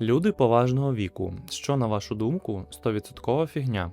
Люди поважного віку. Що на вашу думку, 100% фігня.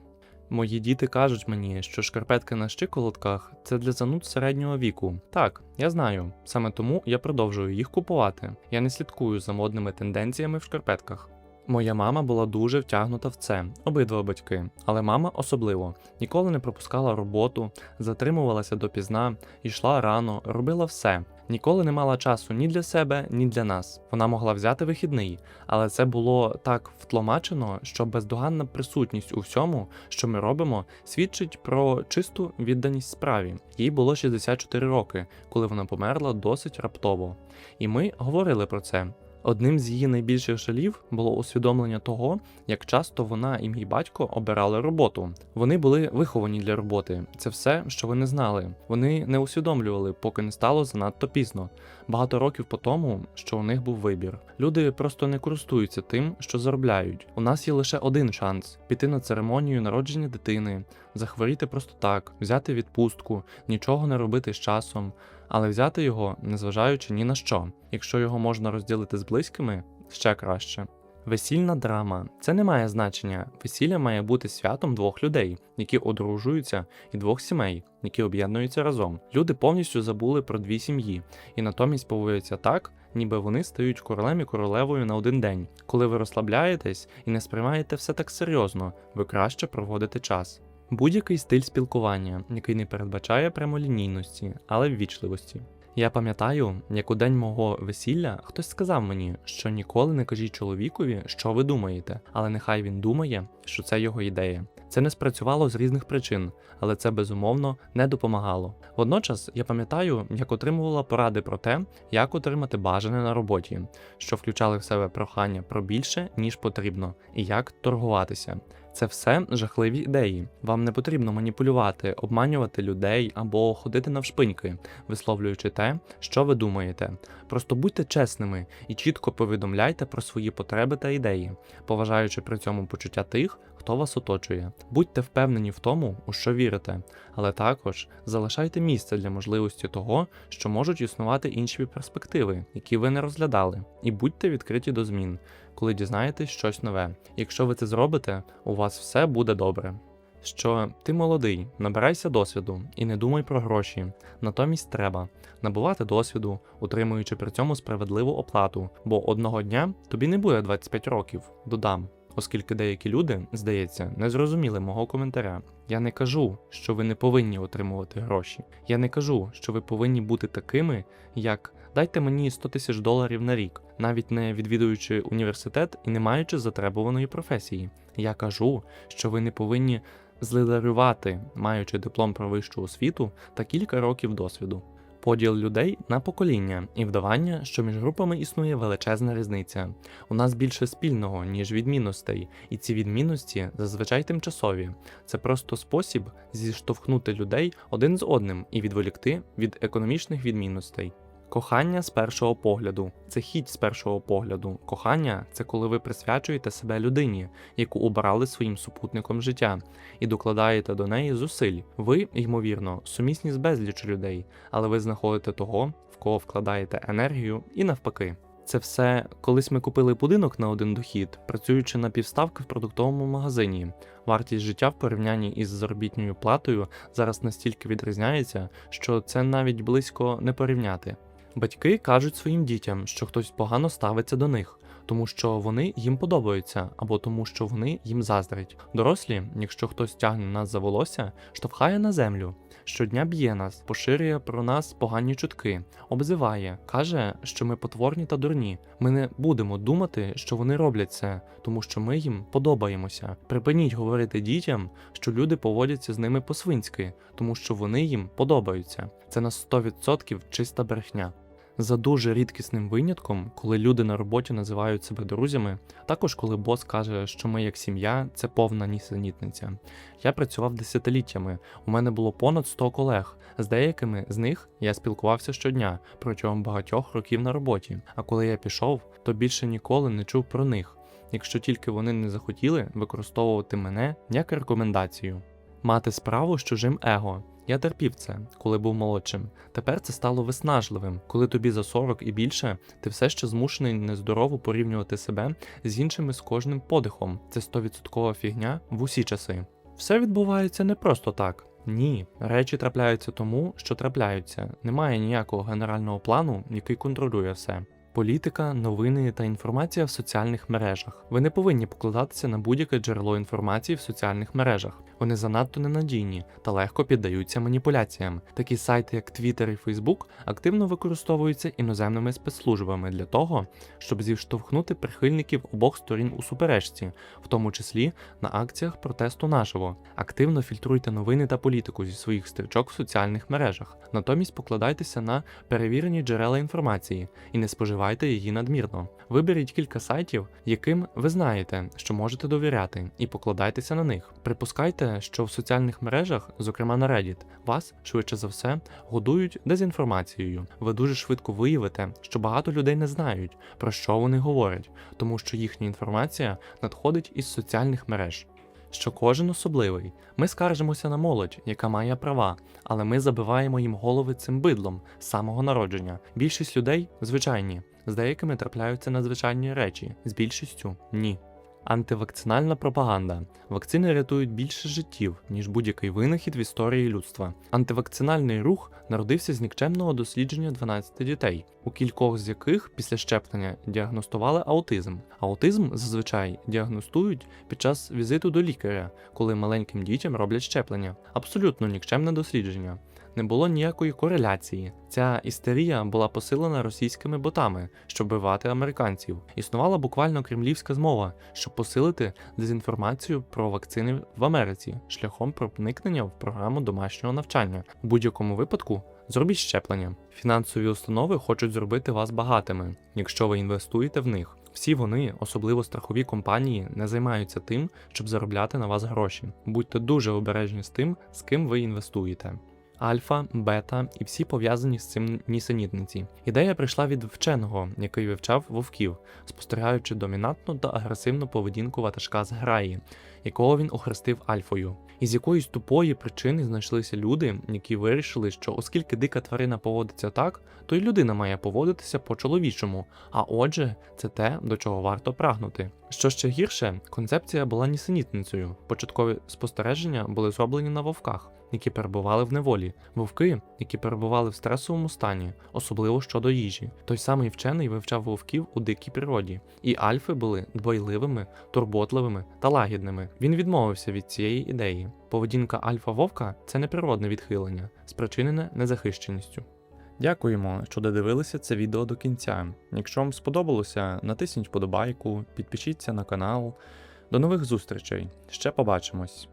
Мої діти кажуть мені, що шкарпетки на щиколотках це для зануд середнього віку. Так, я знаю. Саме тому я продовжую їх купувати. Я не слідкую за модними тенденціями в шкарпетках. Моя мама була дуже втягнута в це, обидва батьки, але мама особливо ніколи не пропускала роботу, затримувалася допізна, йшла рано, робила все. Ніколи не мала часу ні для себе, ні для нас. Вона могла взяти вихідний, але це було так втломачено, що бездоганна присутність у всьому, що ми робимо, свідчить про чисту відданість справі. Їй було 64 роки, коли вона померла досить раптово. І ми говорили про це. Одним з її найбільших жалів було усвідомлення того, як часто вона і мій батько обирали роботу. Вони були виховані для роботи. Це все, що вони знали. Вони не усвідомлювали, поки не стало занадто пізно. Багато років по тому, що у них був вибір. Люди просто не користуються тим, що заробляють. У нас є лише один шанс піти на церемонію народження дитини, захворіти просто так, взяти відпустку, нічого не робити з часом, але взяти його, незважаючи ні на що. Якщо його можна розділити з близькими, ще краще. Весільна драма це не має значення. Весілля має бути святом двох людей, які одружуються, і двох сімей, які об'єднуються разом. Люди повністю забули про дві сім'ї і натомість поводяться так, ніби вони стають королем і королевою на один день. Коли ви розслабляєтесь і не сприймаєте все так серйозно, ви краще проводите час. Будь-який стиль спілкування, який не передбачає прямолінійності, але ввічливості. Я пам'ятаю, як у день мого весілля хтось сказав мені, що ніколи не кажіть чоловікові, що ви думаєте, але нехай він думає, що це його ідея. Це не спрацювало з різних причин, але це безумовно не допомагало. Водночас я пам'ятаю, як отримувала поради про те, як отримати бажане на роботі, що включали в себе прохання про більше, ніж потрібно, і як торгуватися. Це все жахливі ідеї. Вам не потрібно маніпулювати, обманювати людей або ходити навшпиньки, висловлюючи те, що ви думаєте. Просто будьте чесними і чітко повідомляйте про свої потреби та ідеї, поважаючи при цьому почуття тих, хто вас оточує. Будьте впевнені в тому, у що вірите, але також залишайте місце для можливості того, що можуть існувати інші перспективи, які ви не розглядали, і будьте відкриті до змін, коли дізнаєтесь щось нове. Якщо ви це зробите, у вас все буде добре. Що ти молодий, набирайся досвіду і не думай про гроші. Натомість треба набувати досвіду, утримуючи при цьому справедливу оплату, бо одного дня тобі не буде 25 років. Додам. Оскільки деякі люди, здається, не зрозуміли мого коментаря. Я не кажу, що ви не повинні отримувати гроші. Я не кажу, що ви повинні бути такими, як дайте мені 100 тисяч доларів на рік, навіть не відвідуючи університет і не маючи затребуваної професії. Я кажу, що ви не повинні злидарювати, маючи диплом про вищу освіту та кілька років досвіду. Поділ людей на покоління і вдавання, що між групами існує величезна різниця. У нас більше спільного, ніж відмінностей, і ці відмінності зазвичай тимчасові. Це просто спосіб зіштовхнути людей один з одним і відволікти від економічних відмінностей. Кохання з першого погляду це хіть з першого погляду. Кохання це коли ви присвячуєте себе людині, яку обрали своїм супутником життя, і докладаєте до неї зусиль. Ви, ймовірно, сумісні з безліч людей, але ви знаходите того, в кого вкладаєте енергію, і навпаки. Це все колись ми купили будинок на один дохід, працюючи на півставки в продуктовому магазині. Вартість життя в порівнянні із заробітною платою зараз настільки відрізняється, що це навіть близько не порівняти. Батьки кажуть своїм дітям, що хтось погано ставиться до них, тому що вони їм подобаються, або тому, що вони їм заздрять. Дорослі, якщо хтось тягне нас за волосся, штовхає на землю, щодня б'є нас, поширює про нас погані чутки, обзиває, каже, що ми потворні та дурні. Ми не будемо думати, що вони роблять це, тому що ми їм подобаємося. Припиніть говорити дітям, що люди поводяться з ними по-свинськи, тому що вони їм подобаються. Це на 100% чиста брехня. За дуже рідкісним винятком, коли люди на роботі називають себе друзями, також коли бос каже, що ми як сім'я це повна нісенітниця. Я працював десятиліттями, у мене було понад 100 колег. З деякими з них я спілкувався щодня протягом багатьох років на роботі. А коли я пішов, то більше ніколи не чув про них, якщо тільки вони не захотіли використовувати мене як рекомендацію. Мати справу з чужим его. Я терпів це, коли був молодшим. Тепер це стало виснажливим. Коли тобі за 40 і більше, ти все ще змушений нездорово порівнювати себе з іншими з кожним подихом. Це 100% фігня в усі часи. Все відбувається не просто так. Ні, речі трапляються тому, що трапляються. Немає ніякого генерального плану, який контролює все. Політика, новини та інформація в соціальних мережах. Ви не повинні покладатися на будь-яке джерело інформації в соціальних мережах. Вони занадто ненадійні та легко піддаються маніпуляціям. Такі сайти, як Twitter і Facebook, активно використовуються іноземними спецслужбами для того, щоб зіштовхнути прихильників обох сторін у суперечці, в тому числі на акціях протесту наживо. Активно фільтруйте новини та політику зі своїх стрічок в соціальних мережах. Натомість покладайтеся на перевірені джерела інформації і не споживайте її надмірно. Виберіть кілька сайтів, яким ви знаєте, що можете довіряти, і покладайтеся на них. Припускайте, що в соціальних мережах, зокрема на Reddit, вас швидше за все годують дезінформацією. Ви дуже швидко виявите, що багато людей не знають, про що вони говорять, тому що їхня інформація надходить із соціальних мереж. Що кожен особливий. Ми скаржимося на молодь, яка має права, але ми забиваємо їм голови цим бидлом з самого народження. Більшість людей звичайні, з деякими трапляються надзвичайні речі, з більшістю ні. Антивакцинальна пропаганда. Вакцини рятують більше життів, ніж будь-який винахід в історії людства. Антивакцинальний рух народився з нікчемного дослідження 12 дітей, у кількох з яких після щеплення діагностували аутизм. Аутизм зазвичай діагностують під час візиту до лікаря, коли маленьким дітям роблять щеплення. Абсолютно нікчемне дослідження. Не було ніякої кореляції. Ця істерія була посилена російськими ботами, щоб вбивати американців. Існувала буквально кремлівська змова, щоб посилити дезінформацію про вакцини в Америці шляхом проникнення в програму домашнього навчання. У будь-якому випадку зробіть щеплення. Фінансові установи хочуть зробити вас багатими, якщо ви інвестуєте в них. Всі вони, особливо страхові компанії, не займаються тим, щоб заробляти на вас гроші. Будьте дуже обережні з тим, з ким ви інвестуєте. Альфа, бета і всі пов'язані з цим нісенітниці. Ідея прийшла від вченого, який вивчав вовків, спостерігаючи домінантну та агресивну поведінку ватажка з граї, якого він охрестив Альфою. Із якоїсь тупої причини знайшлися люди, які вирішили, що оскільки дика тварина поводиться так, то й людина має поводитися по-чоловічому, а отже, це те, до чого варто прагнути. Що ще гірше, концепція була нісенітницею. Початкові спостереження були зроблені на вовках, які перебували в неволі, вовки, які перебували в стресовому стані, особливо щодо їжі. Той самий вчений вивчав вовків у дикій природі, і альфи були дбайливими, турботливими та лагідними. Він відмовився від цієї ідеї. Поведінка альфа-вовка це неприродне відхилення, спричинене незахищеністю. Дякуємо, що додивилися це відео до кінця. Якщо вам сподобалося, натисніть вподобайку, підпишіться на канал. До нових зустрічей. Ще побачимось!